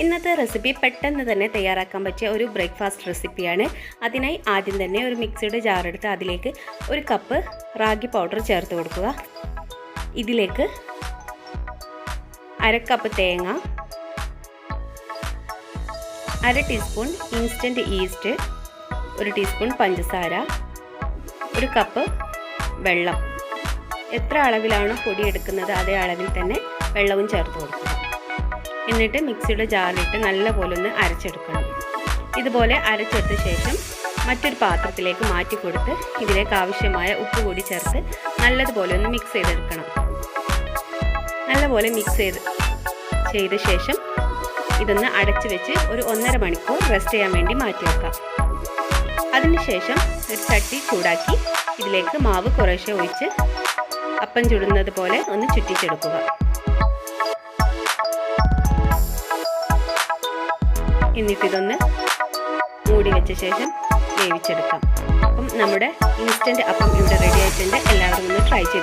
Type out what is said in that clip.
ഇന്നത്തെ റെസിപ്പി പെട്ടെന്ന് തന്നെ തയ്യാറാക്കാൻ പറ്റിയ ഒരു ബ്രേക്ക്ഫാസ്റ്റ് റെസിപ്പിയാണ്. അതിനായി ആദ്യം തന്നെ ഒരു മിക്സിയുടെ ജാറെടുത്ത് അതിലേക്ക് ഒരു കപ്പ് റാഗി പൗഡർ ചേർത്ത് കൊടുക്കുക. ഇതിലേക്ക് അര കപ്പ് തേങ്ങ അര ടീസ്പൂൺ ഇൻസ്റ്റന്റ് ഈസ്റ്റ് ഒരു ടീസ്പൂൺ പഞ്ചസാര ഒരു കപ്പ് വെള്ളം. എത്ര അളവിലാണോ പൊടി എടുക്കുന്നത് അതേ അളവിൽ തന്നെ വെള്ളവും ചേർത്ത് കൊടുക്കുക. എന്നിട്ട് മിക്സിയുടെ ജാറിലിട്ട് നല്ലപോലെ ഒന്ന് അരച്ചെടുക്കണം. ഇതുപോലെ അരച്ചെടുത്ത ശേഷം മറ്റൊരു പാത്രത്തിലേക്ക് മാറ്റി കൊടുത്ത് ഇതിലേക്ക് ആവശ്യമായ ഉപ്പ് കൂടി ചേർത്ത് നല്ലതുപോലെ ഒന്ന് മിക്സ് ചെയ്തെടുക്കണം. നല്ലപോലെ മിക്സ് ചെയ്ത് ചെയ്ത ശേഷം ഇതൊന്ന് അടച്ചു വെച്ച് ഒരു ഒന്നര മണിക്കൂർ റെസ്റ്റ് ചെയ്യാൻ വേണ്ടി മാറ്റി വെക്കാം. അതിനുശേഷം ഒരു ചട്ടി ചൂടാക്കി ഇതിലേക്ക് മാവ് കുറേശ്ശെ ഒഴിച്ച് അപ്പം ചുടുന്നത് പോലെ ഒന്ന് ചുറ്റിച്ചെടുക്കുക. എന്നിട്ടിതൊന്ന് മൂടി വെച്ച ശേഷം വേവിച്ചെടുക്കാം. അപ്പം നമ്മുടെ ഇൻസ്റ്റന്റ് അപ്പം ഇവിടെ റെഡി ആയിട്ടുണ്ട്. എല്ലാവരും ഒന്ന് ട്രൈ ചെയ്ത്